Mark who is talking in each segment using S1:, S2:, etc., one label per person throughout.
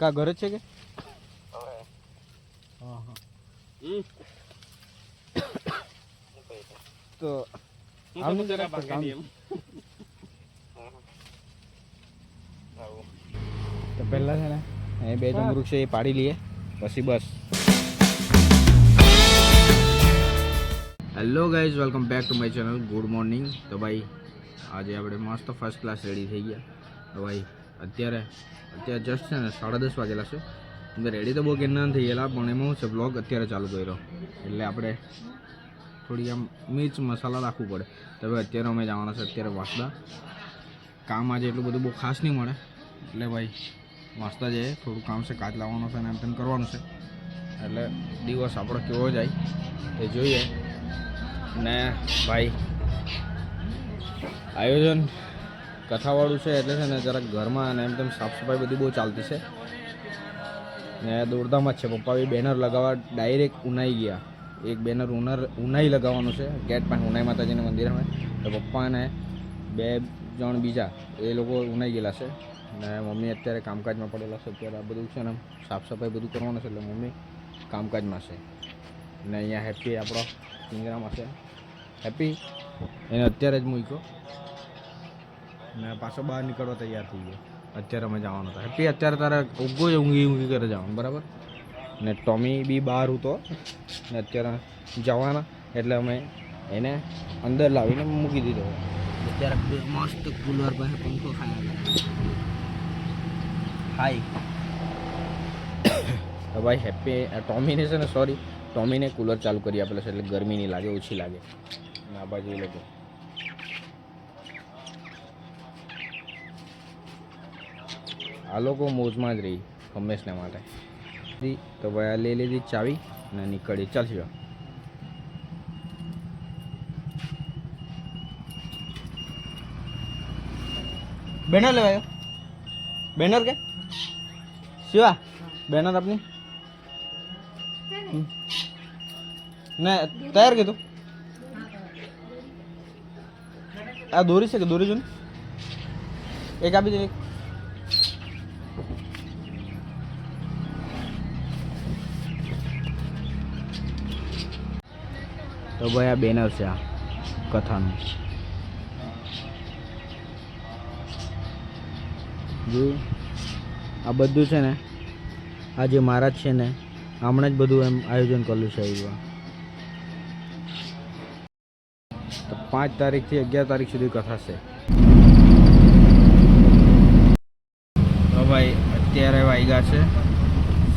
S1: કા ઘરે છે કે? હા હા. તો પહેલા છે ને એ બે ત્રણ વૃક્ષ એ પાડી લઈએ. પછી બસ. Hello guys welcome back to my channel good morning તો ભાઈ આજે આપણે મસ્ત ફર્સ્ટ ક્લાસ રેડી થઈ ગયા. તો ભાઈ અત્યારે અત્યારે જસ્ટ છે ને સાડા દસ વાગેલા છે. અંદર રેડી તો બહુ કેના થઈ ગયેલા પણ એમાં હું છે બ્લોગ અત્યારે ચાલુ કર્યો. એટલે આપણે થોડી આમ મિર્ચ મસાલા રાખવું પડે. તો હવે અત્યારે અમે જવાના છે અત્યારે વાંસદા. કામ આજે એટલું બધું બહુ ખાસ નહીં મળે. એટલે ભાઈ, વાંસદા જઈએ થોડું કામ છે, કાચ લાવવાનું છે ને એમ તેમ કરવાનું છે. એટલે દિવસ આપણો કેવો જાય એ જોઈએ. ને ભાઈ, આયોજન કથાવાળું છે એટલે છે ને જરાક ઘરમાં અને એમ તેમ સાફ સફાઈ બધી બહુ ચાલતી છે. ને દોડધામ જ છે. પપ્પા બી બેનર લગાવવા ડાયરેક્ટ ઉનાઈ ગયા. એક બેનર ઉનર ઉનાઈ લગાવવાનું છે. ગેટ પાસે ઉનાઈ માતાજીના મંદિરમાં તો પપ્પા અને બે જણ બીજા એ લોકો ઉનાઈ ગયેલા છે. ને મમ્મી અત્યારે કામકાજમાં પડેલા છે. અત્યારે આ બધું છે ને સાફ સફાઈ બધું કરવાનું છે એટલે મમ્મી કામકાજમાં છે. ને અહીંયા હેપી આપણો પિંજરામાં છે. હેપી? એને અત્યારે જ મૂક્યો. ને પાછો બહાર નીકળવા તૈયાર થઈ ગયો. અત્યારે અમે જવાનું હતા. હેપી અત્યારે તારે ઉગો જ ઊંઘી ઊંઘી કરે જવાનું બરાબર? ને ટોમી બી બહાર હતો ને અત્યારે જવાના એટલે અમે એને અંદર લાવીને મૂકી દીધો. અત્યારે મસ્ત કુલર પાસે પંખો ખાયા હાય તો ભાઈ હેપી ટોમીને છે ને સોરી ટોમીને કુલર ચાલુ કરી આપેલો છે એટલે ગરમી નહીં લાગે ઓછી લાગે. આ બાજુ એ લોકો. આ લોકો મોજમાં જ રહી હંમેશને માટે. તો ભાઈ આ લઈ લીધી ચાવી અને નીકળી ચાલશે બેનર લેવાયો બેનર કે? શિવા, બેનર આપની? ને તૈયાર કીધું? આ દોરી છે કે દોરી જો એક આપી દે, એક. તો ભાઈ આ બેનર છે આ કથાનું. જોયું? આ બધું છે ને, આ જે મહારાજ છે ને, હમણાં જ બધું એમ આયોજન કર્યું છે એવું તો પાંચ તારીખથી અગિયાર તારીખ સુધી કથા છે. તો ભાઈ, અત્યારે વાગ્યા છે.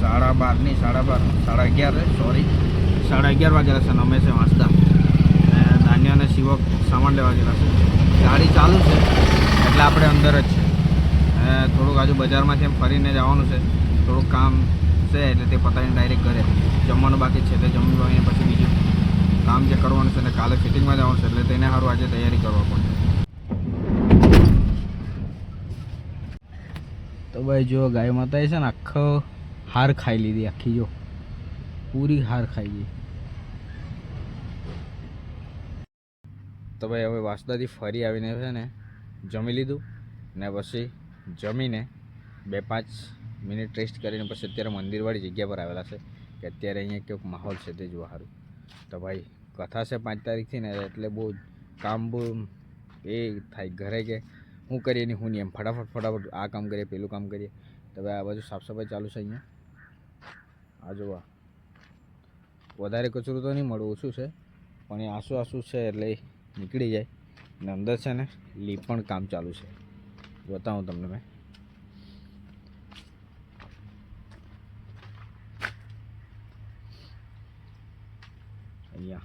S1: સાડા બારની, સાડા બાર, સાડા અગિયાર સોરી સાડા અગિયાર વાગેલા છે ને અમે છે વાંચતા. ધાન્ય અને શિવક સામાન લેવા ગયેલા છે. ગાડી ચાલુ છે, એટલે આપણે અંદર જ છે. થોડુંક આજુ બજારમાંથી એમ ફરીને જવાનું છે. થોડુંક કામ છે, એટલે તે પતાવીને ડાયરેક્ટ ઘરે. જમવાનું બાકી છે, એટલે જમી વામીને પછી બીજું કામ જે કરવાનું છે ને કાલે ફિટિંગમાં જવાનું છે, એટલે તેને સારું આજે તૈયારી કરવા પડશે તો ભાઈ જો ગાય માતા છે ને આખો હાર ખાઈ લીધી, આખી જો. પૂરી હાર ખાઈ ગઈ તો ભાઈ હવે વાસદાથી ફરી આવીને છે ને જમી લીધું ને પછી જમીને બે પાંચ મિનિટ રેસ્ટ કરીને પછી અત્યારે મંદિરવાળી જગ્યા પર આવેલા છે કે અત્યારે અહીંયા કેવું માહોલ છે તે જોવા સારું. તો ભાઈ કથા છે પાંચ તારીખથી ને એટલે બહુ કામ બહુ એ થાય ઘરે કે શું કરીએ ને હું નહીં એમ. ફટાફટ ફટાફટ આ કામ કરીએ, પેલું કામ કરીએ. તો ભાઈ આ બાજુ સાફસફાઈ ચાલુ છે અહીંયા. આ જોવા. વધારે કચરું તો નહીં મળવું ઓછું છે. પણ એ આંસુ આંસુ છે એટલે નીકળી જાય. ને અંદર છે ને લીપણ કામ ચાલુ છે. બતાવું તમને મેં. અહીંયા.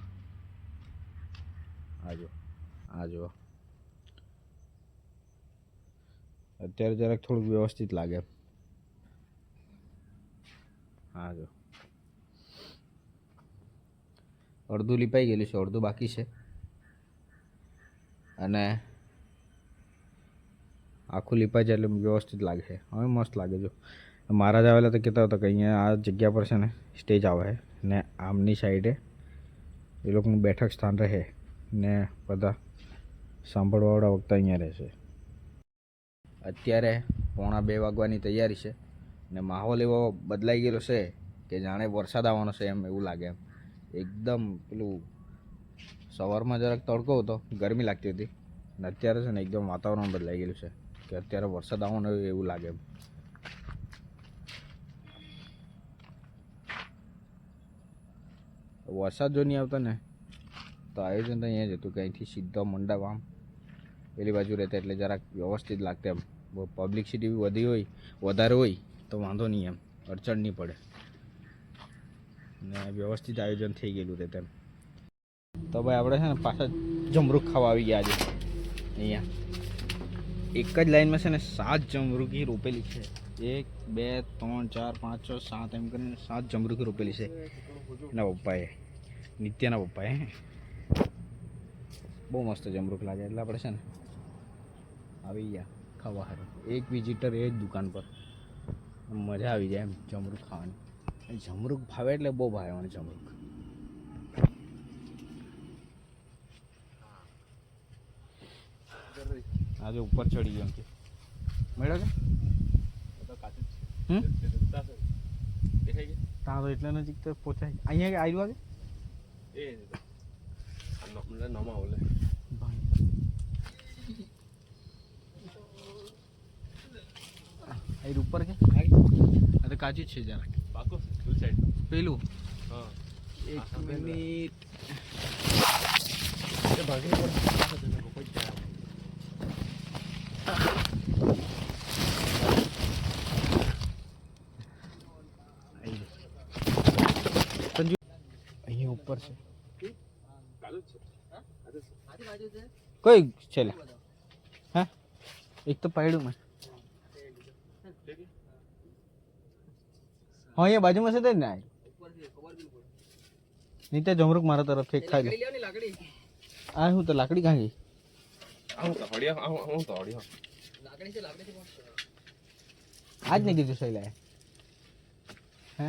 S1: આ જો આ જો અત્યારે જરાક થોડુંક વ્યવસ્થિત લાગે. હા જો અડધું લીપાઈ ગયેલું છે, અડધું બાકી છે. અને આખું લીપાય છે એટલે વ્યવસ્થિત લાગે છે. હવે મસ્ત લાગે જો. મહારાજ આવેલા તો કહેતા હતા કે અહીંયા આ જગ્યા પર છે ને સ્ટેજ આવે છે ને આમની સાઈડે એ લોકોનું બેઠક સ્થાન રહે ને બધા સાંભળવાવાળા વખતે અહીંયા રહેશે અત્યારે પોણા બે વાગવાની તૈયારી છે ને માહોલ એવો બદલાઈ ગયેલો છે કે જાણે વરસાદ આવવાનો છે એમ એવું લાગે એમ. એકદમ પેલું સવારમાં જરાક તડકો હતો, ગરમી લાગતી હતી. ને અત્યારે છે ને એકદમ વાતાવરણ બદલાઈ ગયેલું છે, કે અત્યારે વરસાદ આવવાનો એવું લાગે એમ. વરસાદ જો નહીં આવતો ને, તો આયોજન તો અહીંયા જ હતું કે અહીંથી સીધો મંડપ આમ પેલી બાજુ રહેતા એટલે જરાક વ્યવસ્થિત લાગતા એમ. પબ્લિક પબ્લિકસિટી બી વધી હોય, વધારે હોય, તો વાંધો નહીં એમ. અડચણ નહીં પડે. ને વ્યવસ્થિત આયોજન થઈ ગયેલું રહેતા તેમ તો ભાઈ આપણે છે ને પાછા જમરૂક ખાવા આવી ગયા આજે અહીંયા. એક જ લાઈનમાં છે ને સાત જમરૂકી રોપેલી છે. એક, બે, ત્રણ, ચાર, પાંચ, છ, સાત, એમ કરીને સાત જમરૂકી રોપેલી છે. એના પપ્પાએ. નિત્યના પપ્પાએ. બહુ મસ્ત જમરૂક લાગે. એટલે આપણે છે ને આવી ગયા ખાવા હારું. એક વિઝિટર એ જ દુકાન પર. મજા આવી જાય એમ જમરૂક ખાવાની. જમરૂક ભાવે એટલે બહુ ભાવે મને જમરૂક. આજે ઉપર ચડી ગયો કે. મળ્યો હમ? ત્યાં તો એટલે નજીક તો પહોંચાય અહીંયા કે નમા ઓલે અહીં ઉપર કે? આ તો કાચું જ છે જરાક. પેલું? એક મિનિટ. સંજુ ઉપર છે. કઈ છે હા? એક તો પડ્યું મેં હા. અહીંયા બાજુમાં છે તે જ ને નહીં તે જમરૂક મારા તરફથી ખાઈ લે. આ શું તો લાકડી કાં ગઈ. આજ નહીં કીધું શૈલા હે?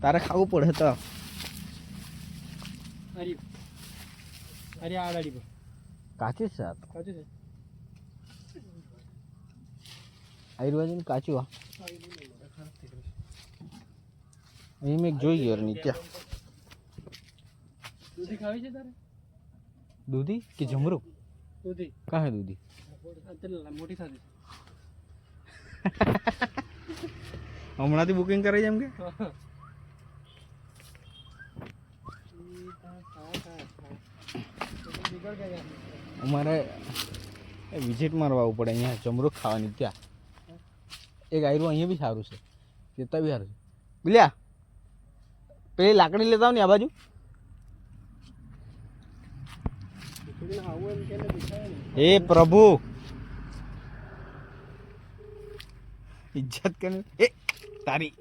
S1: તારે ખાવું પડે તો
S2: અરે આ ગાડી પર
S1: કાચું જ છે આ તો
S2: કાચું છે
S1: આયુર્વેદિક કાચું આ અહીં મેં એક જોઈ ગયો રે નિત્ય
S2: દૂધી ખાવી છે તારે
S1: દૂધી કે જમરૂક
S2: દૂધી
S1: કાં હે દૂધી
S2: અત્યારે મોટી થતી
S1: હમણાંથી બુકિંગ કરાઈ જેમ કે? અમારે વિઝિટ મારવા આવવું પડે અહીંયા, જમરૂક ખાવાની ત્યાં. એક આયરું અહીંયા બી સારું છે. ત્યાં બી સારું છે. બોલ્યા, પેલી લાકડી લેતા આવ ને આ બાજુ. હે પ્રભુ. ઇજ્જત કે એ તારી.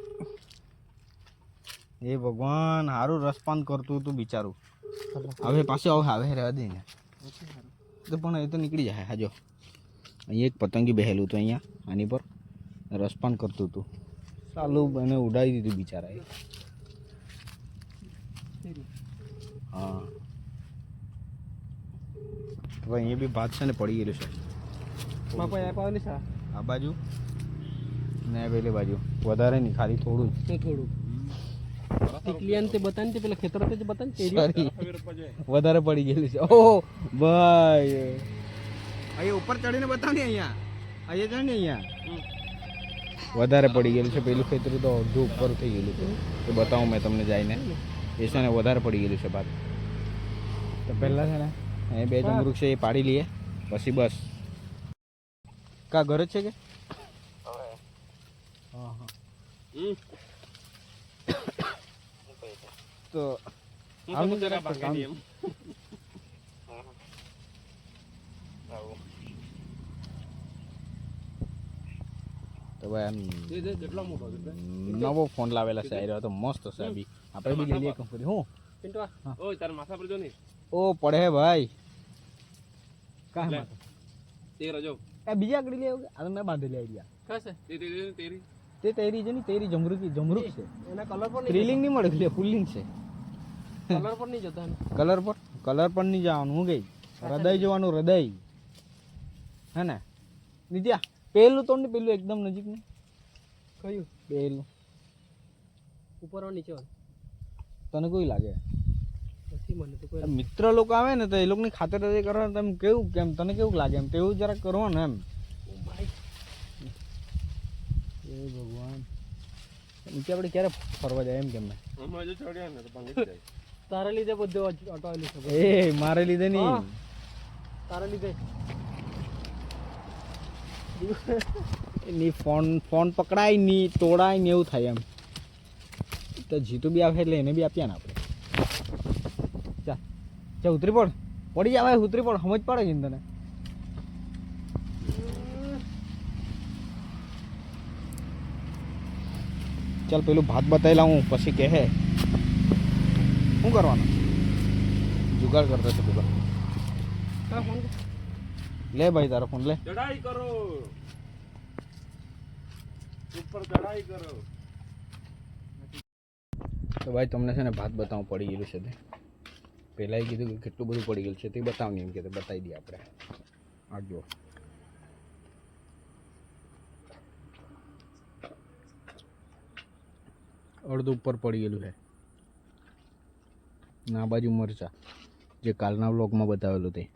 S1: એ ભગવાન સારું રસપાન કરતું હતું બિચારું. હવે પાછું આવું હવે રહેવા દે ને તો પણ એ તો નીકળી જાય હાજો. અહીંયા એક પતંગી બેહેલું હતું અહીંયા આની પર રસપાન કરતું હતું. સાલું એને ઉડાવી દીધું બિચારાએ. હા. હવે અહીંયા બી ભાત છે ને પડી ગયેલું છે.
S2: આવે
S1: આ બાજુ. ને પેલી બાજુ. વધારે નહીં ખાલી થોડું જ.
S2: થોડું. ટીકલિયાન તે બતાને તે પેલા ખેતર તે બતાને તે
S1: વધારે પડી ગયેલું છે. ઓહો ભાઈ. અહીંયા ઉપર ચડીને બતાવ ને અહીંયા. અહીંયા ચડ ને અહીંયા. વધારે પડી ગયેલું છે પેલું ખેતરું તો અડધું ઉપર થઈ ગયેલું છે. તો બતાવું મેં તમને જઈને. એ છે ને વધારે પડી ગયેલું છે બાદ તો પહેલાં છે ને એ બે ત્રણ વૃક્ષ એ પાડી લઈએ. પછી બસ. કા ઘર જ છે કે? તો નવો ફોન લાવેલા છે આવ્યો તો મસ્ત છે બી. આપણે બી લઈ લઈએ કંપની. હું?
S2: ઓ તાર માથા પર જો ને.
S1: ઓ પડે ભાઈ. કા માથા?
S2: તે
S1: રજો બીજા આગળ લઈ આવ્યો આ મેં બાંધેલી આઈડિયા.
S2: કશે તેરી તેરી.
S1: તે તૈરી છે ને તૈરી જમરૂકી જમરૂક છે.
S2: એના કલર પર નહીં
S1: સ્ત્રીલિંગ નહીં મળે એટલે પુલ્લિંગ છે.
S2: કલર પર નહીં જતા
S1: કલર પર કલર પર નહીં જવાનું હું ગઈ. હૃદય જોવાનું હૃદય. હે ને? નિત્યા પેલું તો ને પેલું એકદમ નજીક ને.
S2: કયું?
S1: પેલું
S2: ઉપર નીચે
S1: તને કોઈ લાગે? મિત્ર લોકો આવે ને તો એ લોકોની ખાતરદારી કરવાનું તમે કેવું કેમ? તને કેવું લાગે એમ? તેવું જરાક કરવાનું એમ. એ ભગવાન. નીચે આપણે ક્યારે ફરવા જાય એમ કેમ મેં
S2: હમણાં જો ચડ્યા ને તો ભાંગી જાય. તારા લીધે બધું ઓટો છે
S1: એ મારે લીધે નહીં.
S2: તારા લીધે.
S1: ની ફોન ફોન પકડાયની તોડાય ને એવું થાય એમ. તો જીતું બી આવે એટલે એને બી આપ્યા ને આપણે. ચા ચા ઉતરી પડ. પડી જાય ઉતરી પડ. સમજ પડે છે ને તને? ચાલ પેલું ભાત બતાવી લાવું પછી કહે. શું કરવાનું? જુગાડ કરતો છે પેલો લે ભાઈ તારો ફોન લે.
S2: ચડાઈ કરો. ઉપર ચડાઈ કરો.
S1: તો ભાઈ તમને છે ને ભાત બતાવવું પડી ગયેલું છે તે. પહેલાં કીધું કે કેટલું બધું પડી ગયેલું છે તે બતાવની એમ કે બતાવી દઈએ આપણે. આ જુઓ. અડધું ઉપર પડી ગયેલું છે. ના બાજુ મરચા, જે કાલના વ્લોગમાં બતાવેલું તે.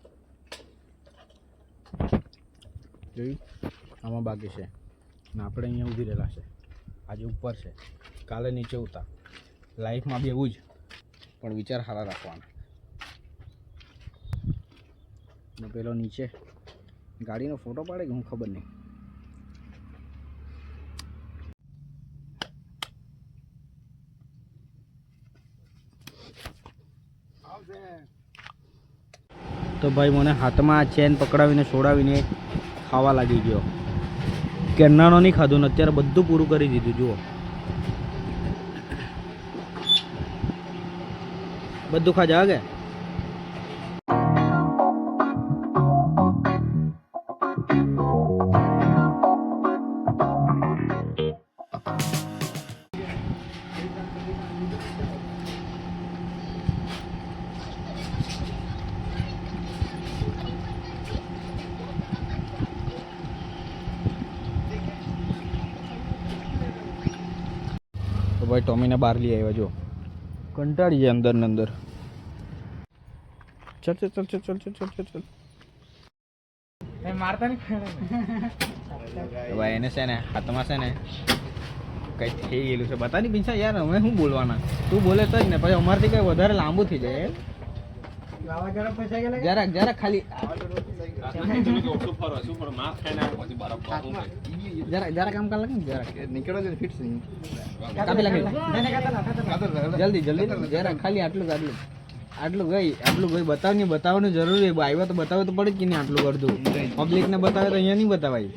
S1: જોયું? આમાં બાકી છે. ને આપણે અહીંયા ઊભી રહેલા છે. આજે ઉપર છે. કાલે નીચે ઉતા લાઈફમાં બી એવું જ, પણ વિચાર સારા રાખવાના. પેલો નીચે, ગાડીનો ફોટો પાડે કે હું ખબર નહીં. તો ભાઈ મને હાથમાં ચેન પકડાવીને છોડાવીને ખાવા લાગી ગયો. કેરનાળો નહીં ખાધું, ને અત્યારે બધું પૂરું કરી દીધું, જુઓ. બધું ખા જાગે તો ભાઈ ટોમીને બહાર લઈ આવ્યા જો. કંટાળી જાય અંદર ને અંદર. ચલ ચલ ચલ ચલ ચલ ચલ ચલ ચલ ચલ.
S2: મારતા
S1: તો ભાઈ એને છે ને હાથમાં છે ને કંઈ થઈ ગયેલું છે. બતા નહીં પિંછા યાર અમે શું બોલવાના? તું બોલે તો જ ને પછી અમારથી કઈ વધારે લાંબુ થઈ જાય જરાક જરાક ખાલી જલ્દી જલ્દી. જરા ખાલી આટલું જ, આટલું જ. આટલું ગઈ આટલું ગઈ. બતાવ નહીં બતાવવાનું જરૂરી આવ્યા તો બતાવે તો પડે કે નહીં આટલું અડધું પબ્લિક ને બતાવે તો અહીંયા નહીં બતાવાય.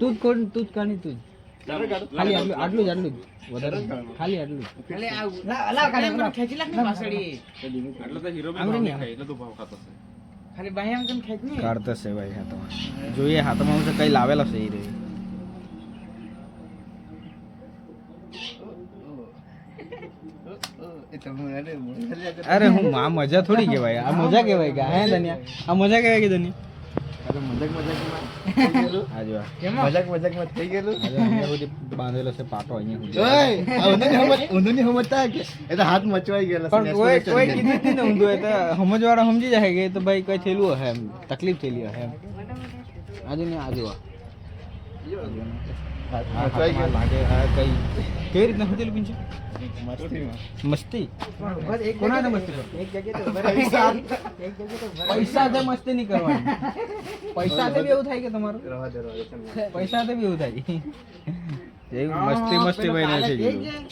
S1: તું જ કોણ તું જ કાની તું જ? ખાલી આટલું આટલું જ આટલું જ. વધારે ખાલી આટલું કાઢતા છે ભાઈ હાથમાં જોઈએ હાથમાં હું કઈ લાવેલો છે એ રે અરે હું આ મજા થોડી કહેવાય. આ મજા કહેવાય કે હે ધન્યા? આ મજા કહેવાય કે ધન્યા? મજાક જો આ જો અહીંયા બાંધેલો છે પાટો અહીંયા સુધી.
S3: હાથ મચવાઈ ગયેલા
S1: કોઈ કોઈ કીધું જ ને ઊંધું એ તો સમજવાળા સમજી જાય કે તો ભાઈ કઈ થયેલું હશે એમ તકલીફ થયેલી હશે એમ. આજુ ને આજુ કઈ રીતના પિંચે મસ્તી કોનાને મસ્તી પૈસા. તો મસ્તી નહીં કરવાની. પૈસા બી એવું થાય કે તમારું? પૈસા બી એવું થાય. એવું મસ્તી મસ્તી છે.